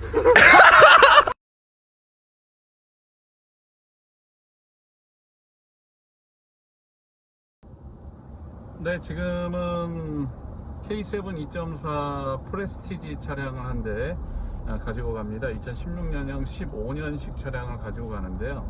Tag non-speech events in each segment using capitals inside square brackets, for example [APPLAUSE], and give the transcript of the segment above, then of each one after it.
[LAUGHS] 네, 지금은 K7 2.4 프레스티지 차량을 한대 가지고 갑니다. 2016년형 15년식 차량을 가지고 가는데요.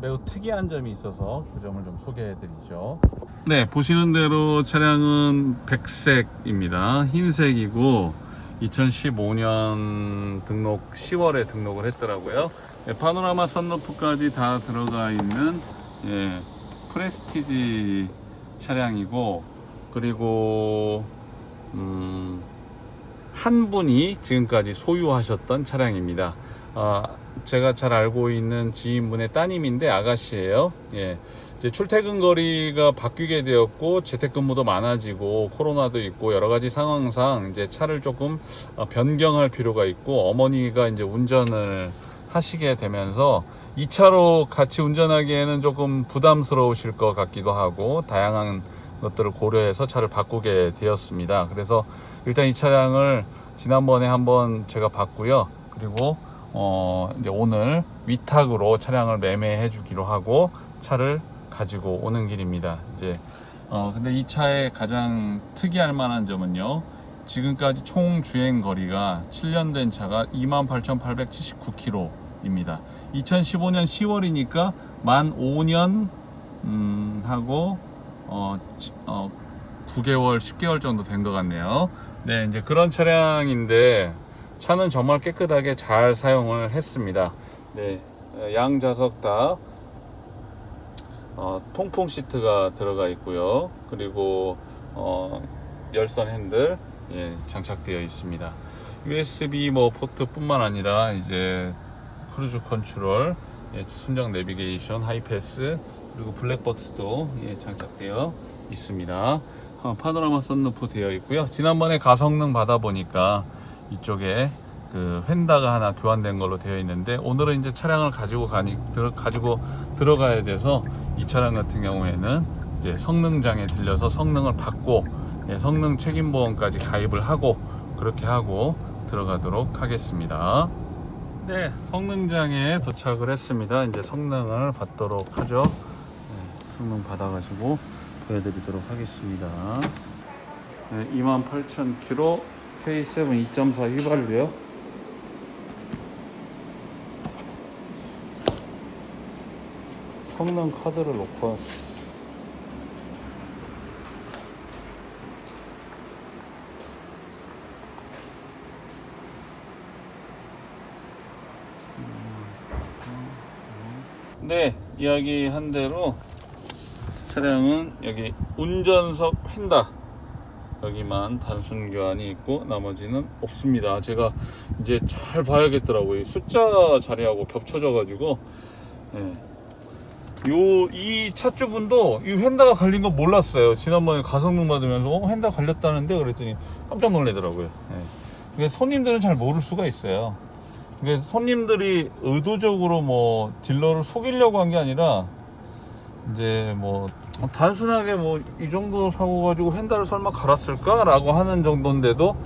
매우 특이한 점이 있어서 그 점을 좀 소개해 드리죠. 네, 보시는 대로 차량은 백색입니다. 흰색이고 2015년 등록 10월에 등록을 했더라고요. 네, 파노라마 썬루프까지 다 들어가 있는 예, 프레스티지 차량이고 그리고 음, 한 분이 지금까지 소유하셨던 차량입니다. 아, 제가 잘 알고 있는 지인분의 따님인데 아가씨예요. 예. 이제 출퇴근 거리가 바뀌게 되었고 재택근무도 많아지고 코로나도 있고 여러 가지 상황상 이제 차를 조금 어, 변경할 필요가 있고 어머니가 이제 운전을 하시게 되면서 이 차로 같이 운전하기에는 조금 부담스러우실 것 같기도 하고 다양한 것들을 고려해서 차를 바꾸게 되었습니다. 그래서 일단 이 차량을 지난번에 한번 제가 봤고요. 그리고 어 이제 오늘 위탁으로 차량을 매매해 주기로 하고 차를 가지고 오는 길입니다. 이제 어 근데 이 차의 가장 특이할 만한 점은요. 지금까지 총 주행 거리가 7년 된 차가 28,879km입니다. 2015년 10월이니까 만 5년 음, 하고 어, 지- 어, 9개월, 10개월 정도 된 것 같네요. 네, 이제 그런 차량인데 차는 정말 깨끗하게 잘 사용을 했습니다. 네, 어, 양 좌석 다 어, 통풍 시트가 들어가 있고요. 그리고 어, 열선 핸들 예, 장착되어 있습니다. USB 뭐 포트뿐만 아니라 이제 크루즈 컨트롤, 예, 순정 내비게이션, 하이패스 그리고 블랙박스도 예, 장착되어 있습니다. 어, 파노라마 썬루프 되어 있고요. 지난번에 가성능 받아 보니까 이쪽에 그 휀다가 하나 교환된 걸로 되어 있는데 오늘은 이제 차량을 가지고 가니 들어, 가지고 들어가야 돼서 이 차량 같은 경우에는 이제 성능장에 들려서 성능을 받고 예, 성능 책임 보험까지 가입을 하고 그렇게 하고 들어가도록 하겠습니다. 네, 성능장에 도착을 했습니다. 이제 성능을 받도록 하죠. 네, 성능 받아가지고 보여드리도록 하겠습니다. 네, 28,000km K7 2.4 휘발유요. 성능 카드를 놓고 왔- 네, 이야기한 대로 차량은 여기 운전석 휀다 여기만 단순 교환이 있고 나머지는 없습니다. 제가 이제 잘 봐야겠더라고요. 이 숫자 자리하고 겹쳐져 가지고 요이 차주분도 이 휀다가 갈린 거 몰랐어요. 지난번에 가성능 받으면서 어, 휀다 갈렸다는데 그랬더니 깜짝 놀래더라고요. 예. 이게 손님들은 잘 모를 수가 있어요. 이게 손님들이 의도적으로 뭐 딜러를 속이려고 한 게 아니라 이제 뭐 단순하게 뭐 이 정도 사고 가지고 휀다를 설마 갈았을까라고 하는 정도인데도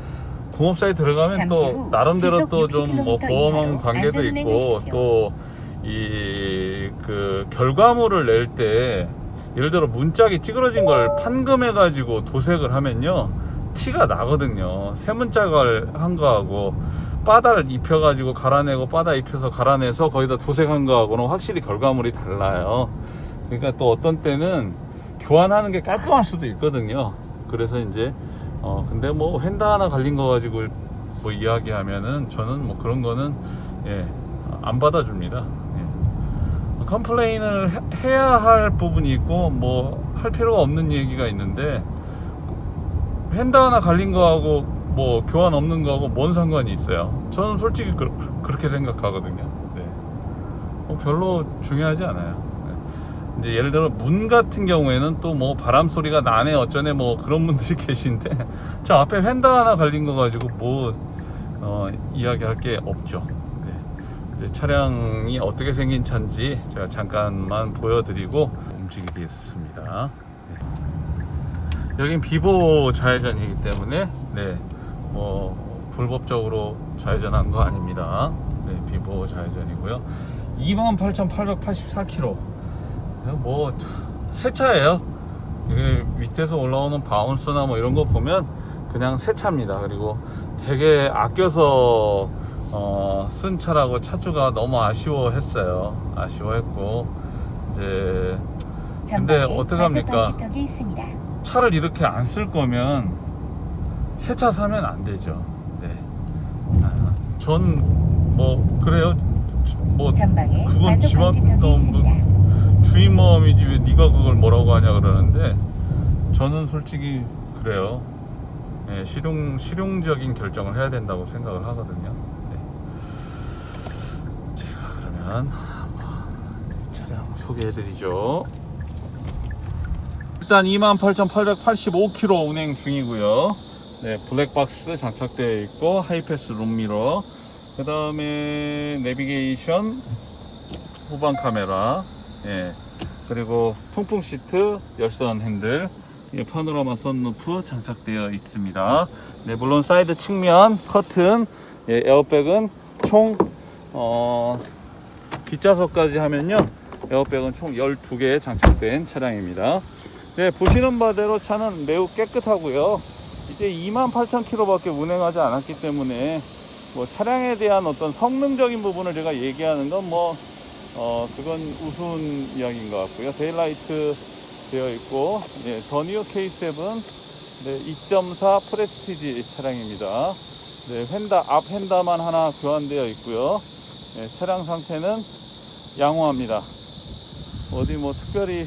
공업사에 들어가면 또후 나름대로 또 좀뭐 60km 보험 관계도 있고. 또 이 그 결과물을 낼 때 예를 들어 문짝이 찌그러진 걸 판금해 가지고 도색을 하면요 티가 나거든요 새 문짝을 한 거하고 바다를 입혀가지고 갈아내고 바다 입혀서 갈아내서 거기다 도색한 거하고는 확실히 결과물이 달라요. 그러니까 또 어떤 때는 교환하는 게 깔끔할 수도 있거든요. 그래서 이제 어 근데 뭐 휀다 하나 갈린 거 가지고 뭐 이야기하면은 저는 뭐 그런 거는 예 안 받아줍니다. 예. 컴플레인을 해- 해야 할 부분이 있고 뭐 할 필요가 없는 얘기가 있는데 휀다 하나 갈린 거하고 뭐 교환 없는 거하고 뭔 상관이 있어요? 저는 솔직히 그, 렇게 생각하거든요. 네. 뭐 별로 중요하지 않아요. 네. 이제 예를 들어 문 같은 경우에는 또 뭐 바람 소리가 나네 어쩌네 뭐 그런 분들이 [LAUGHS] 계신데 저 앞에 휀다 하나 갈린 거 가지고 뭐 어, 이야기할 게 없죠. 네. 차량이 어떻게 생긴 차인지 제가 잠깐만 보여드리고 움직이겠습니다. 네. 여긴 비보 좌회전이기 때문에 네, 뭐 불법적으로 좌회전한 거 아닙니다. 네, 비보호 좌회전이고요. 28,884km. 뭐, 새 차예요. 이게 밑에서 올라오는 바운스나 뭐 이런 거 보면 그냥 새 차입니다. 그리고 되게 아껴서 어, 쓴 차라고 차주가 너무 아쉬워했어요. 아쉬워했고 이제 근데 어떡합니까? 차를 이렇게 안 쓸 거면 새 차 사면 안 되죠. 네. 아, 전뭐 그래요. 뭐 그건 어, 있습니다. 주인 마음이지 왜 네가 그걸 뭐라고 하냐 그러는데 저는 솔직히 그래요. 예, 실용 실용적인 결정을 해야 된다고 생각을 하거든요. 네. 제가 그러면 차량 소개해드리죠. 일단 28,885km 운행 중이고요. 네, 블랙박스 장착되어 있고 하이패스 룸미러, 그 다음에 내비게이션, 후방 카메라, 예, 그리고 통풍 시트, 열선 핸들, 예, 파노라마 선루프 장착되어 있습니다. 네, 물론 사이드 측면 커튼, 예, 에어백은 총 어, 뒷좌석까지 하면요, 에어백은 총 12개 장착된 차량입니다. 네, 보시는 바대로 차는 매우 깨끗하고요. 이제 28,000km밖에 운행하지 않았기 때문에 뭐 차량에 대한 어떤 성능적인 부분을 제가 얘기하는 건뭐 어, 그건 우스운 이야기인 것 같고요. 데일라이트 되어 있고, 예, 더 니어 K7 네, 2.4 프레스티지 차량입니다. 네, 휀다, 앞 휀다만 하나 교환되어 있고요. 네, 차량 상태는 양호합니다. 어디 뭐 특별히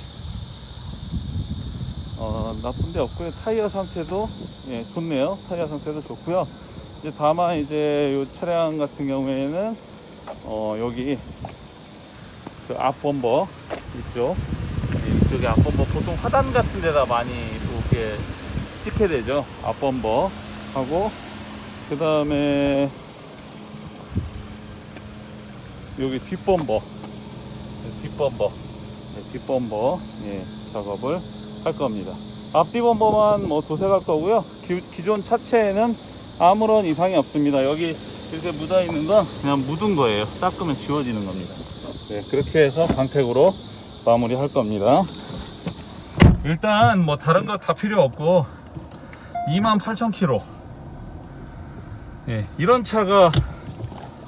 어, 나쁜 데 없고요. 타이어 상태도 예, 좋네요. 타이어 상태도 좋고요. 이제 다만 이제 이 차량 같은 경우에는 어, 여기 그 앞범버 있죠. 예, 이쪽에 앞범버 보통 하단 같은 데다 많이 이렇게 찍게 되죠. 앞범버 하고 그 다음에 여기 뒷범버 네, 뒷범버 네, 뒷범버 예, 작업을 할 겁니다. 앞뒤 범버만 뭐 도색할 거고요. 기, 기존 차체에는 아무런 이상이 없습니다. 여기 이렇게 묻어 있는 건 그냥 묻은 거예요. 닦으면 지워지는 겁니다. 네, 그렇게 해서 광택으로 마무리 할 겁니다. 일단 뭐 다른 거 다 필요 없고 28,000km. 예, 이런 차가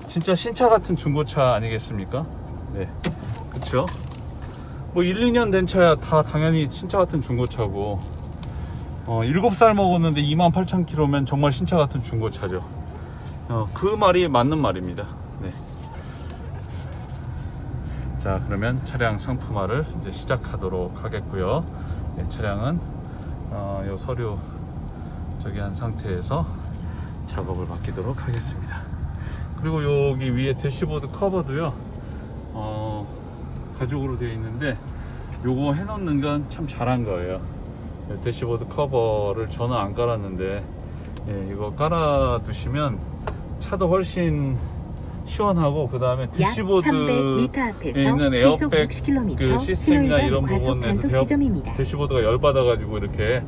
진짜 신차 같은 중고차 아니겠습니까? 네, 그렇죠. 뭐 1, 2년 된 차야 다 당연히 신차 같은 중고차고 어, 7살 먹었는데 28,000km면 정말 신차 같은 중고차죠. 어, 그 말이 맞는 말입니다. 네. 자, 그러면 차량 상품화를 이제 시작하도록 하겠고요. 네, 차량은 어, 요 서류 저기 한 상태에서 작업을 맡기도록 하겠습니다. 그리고 여기 위에 대시보드 커버도요. 어, 가죽으로 되어 있는데 요거 해놓는 건 참 잘한 거예요. 네, 대시보드 커버를 저는 안 깔았는데 예, 이거 깔아 두시면 차도 훨씬 시원하고 그 다음에 약 대시보드 300m 앞에서 있는 에어백 60km 그 시스템이나 이런 부분에서 대어-. 대시보드가 열받아가지고 이렇게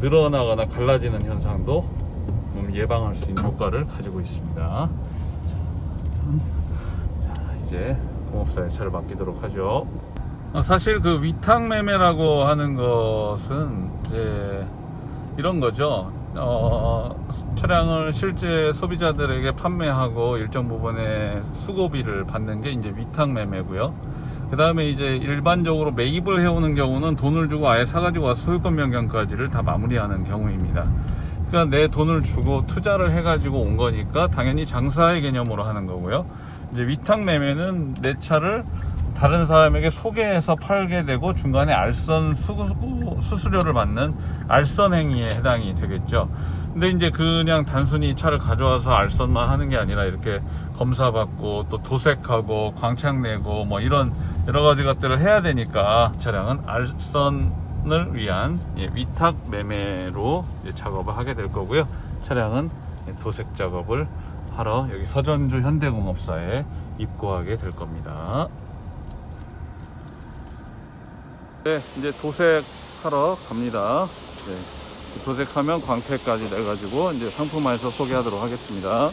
늘어나거나 갈라지는 현상도 좀 예방할 수 있는 효과를 가지고 있습니다. 자, 자, 이제 공업사에 차를 맡기도록 하죠. 어, 사실 그 위탁 매매라고 하는 것은 이제 이런 거죠. 어, 차량을 실제 소비자들에게 판매하고 일정 부분의 수고비를 받는 게 이제 위탁 매매고요. 그 다음에 이제 일반적으로 매입을 해오는 경우는 돈을 주고 아예 사가지고 와서 소유권 변경까지를 다 마무리하는 경우입니다. 그러니까 내 돈을 주고 투자를 해가지고 온 거니까 당연히 장사의 개념으로 하는 거고요. 이제 위탁 매매는 내 차를 다른 사람에게 소개해서 팔게 되고 중간에 알선 수, 수수료를 받는 알선 행위에 해당이 되겠죠. 근데 이제 그냥 단순히 차를 가져와서 알선만 하는 게 아니라 이렇게 검사받고 또 도색하고 광창 내고 뭐 이런 여러 가지 것들을 해야 되니까 차량은 알선을 위한 예, 위탁 매매로 작업을 하게 될 거고요. 차량은 예, 도색 작업을 하러 여기 서전주 현대공업사에 입고하게 될 겁니다. 네, 이제 도색하러 갑니다. 네. 도색하면 광택까지 내가지고 이제 상품화해서 소개하도록 하겠습니다.